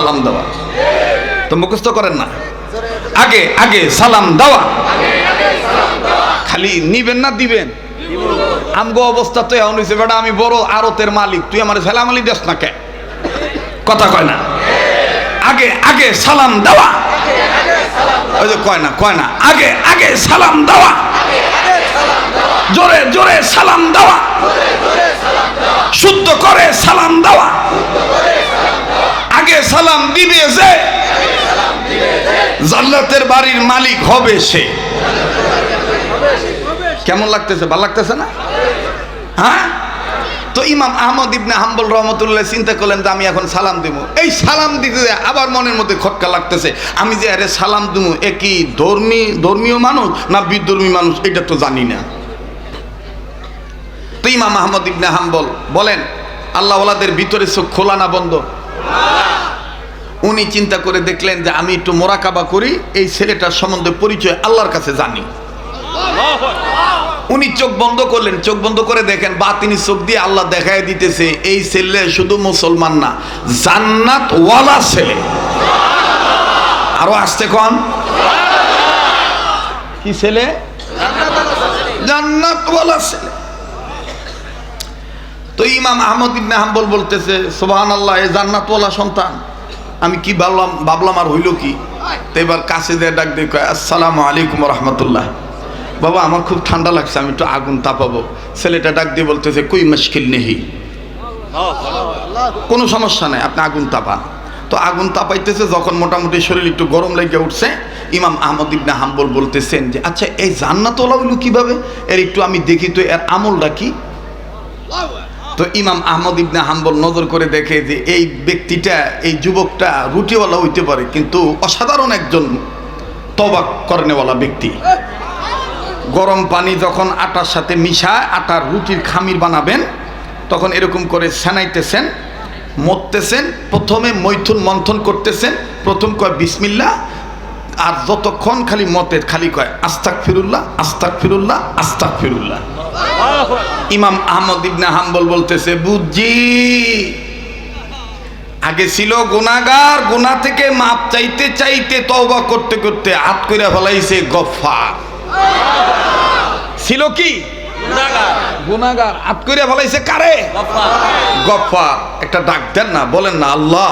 সালাম দেওয়া। তো মুখস্থ করেন না। আগে আগে সালাম দেওয়া। খালি নিবেন না দিবেন? আমগো অবস্থা তো এমন হয়েছে বেটা আমি বড় আরতের মালিক, তুই আমার সালাম আলী দেস না কে? কথা কয় না। আগে আগে সালাম দেওয়া। ওই যে কয় না কয় না। আগে আগে সালাম দেওয়া। জোরে জোরে সালাম দেওয়া। শুদ্ধ যে জান্নাতের বাড়ির মালিক হবে সে। কেমন লাগতেছে? ভালো লাগতেছে না? হ্যাঁ? তো ইমাম আহমদ ইবনে হাম্বল রহমতুল্লাহ চিন্তা করলেন যে আমি এখন সালাম দিব। এই সালাম দিতে আবার মনের মধ্যে খটকা লাগতেছে। আমি যে আরে সালাম দিব, এ কি ধর্মী, ধর্মীয় মানুষ না বিধর্মী মানুষ? এটা তো জানি না। তো ইমাম আহমদ ইবনে হাম্বল বলেন, আল্লাহওয়ালাদের ভিতরে চোখ খোলা না বন্ধ? উনি চিন্তা করে দেখলেন যে আমি একটু মোরাকাবা করি, এই ছেলেটার সম্বন্ধে পরিচয় আল্লাহর কাছে জানি। উনি চোখ বন্ধ করলেন, চোখ বন্ধ করে দেখেন, বা তিনি চোখ দিয়ে আল্লাহ দেখায় দিতেছে, এই ছেলে শুধু মুসলমান না জান্নাত ওয়ালা ছেলে। আরও আসতে কন? কি ছেলে? জান্নাত ওয়ালা ছেলে। তো ইমাম আহমদ ইবনে হাম্বল বলতেছে সুবহান আল্লাহ এ জান্নাতওয়ালা সন্তান। আমি কি ভাবলাম ভাবলাম আর হইল কি? তো এবার কাছে দিয়ে ডাক দিয়ে কয়, আসসালামু আলাইকুম রহমতুল্লাহ। বাবা, আমার খুব ঠান্ডা লাগছে, আমি একটু আগুন তাপাবো। ছেলেটা ডাক দিয়ে বলতেছে, কই মুশকিল নেই কোনো সমস্যা নেই, আপনি আগুন তাপান। তো আগুন তাপাইতেছে, যখন মোটামুটি শরীর একটু গরম লেগে উঠছে, ইমাম আহমদ ইবনে হাম্বল বলতেছেন যে আচ্ছা এই জান্নাতওয়ালা হইল কীভাবে? এর একটু আমি দেখি তো, এর আমলটা কি? তো ইমাম আহমদ ইবনে হাম্বল নজর করে দেখে যে এই ব্যক্তিটা, এই যুবকটা রুটিওয়ালা হইতে পারে, কিন্তু অসাধারণ একজন তবাক করেনেওয়ালা ব্যক্তি। গরম পানি যখন আটার সাথে মিশায়, আটার রুটির খামির বানাবেন, তখন এরকম করে সেনাইতেছেন, মরতেছেন, প্রথমে মৈথুন মন্থন করতেছেন, প্রথম কয় বিসমিল্লা আর যতক্ষণ খালি মতে খালি কয় আস্তাক ফিরুল্লাহ আস্তাক ফিরুল্লাহ আস্তাক ফিরুল্লাহ ইমাম আহমদ ইবনে হাম্বল বলতেছে বুঝছি। আগে ছিল গুনাগার গুনা থেকে মাপ চাইতে চাইতে তওবা করতে করতে হাত করে ফেলাইছে গফার ছিল কি? হাত করে ফেলাইছে কারে? গফার একটা ডাক দেন না বলেন না আল্লাহ।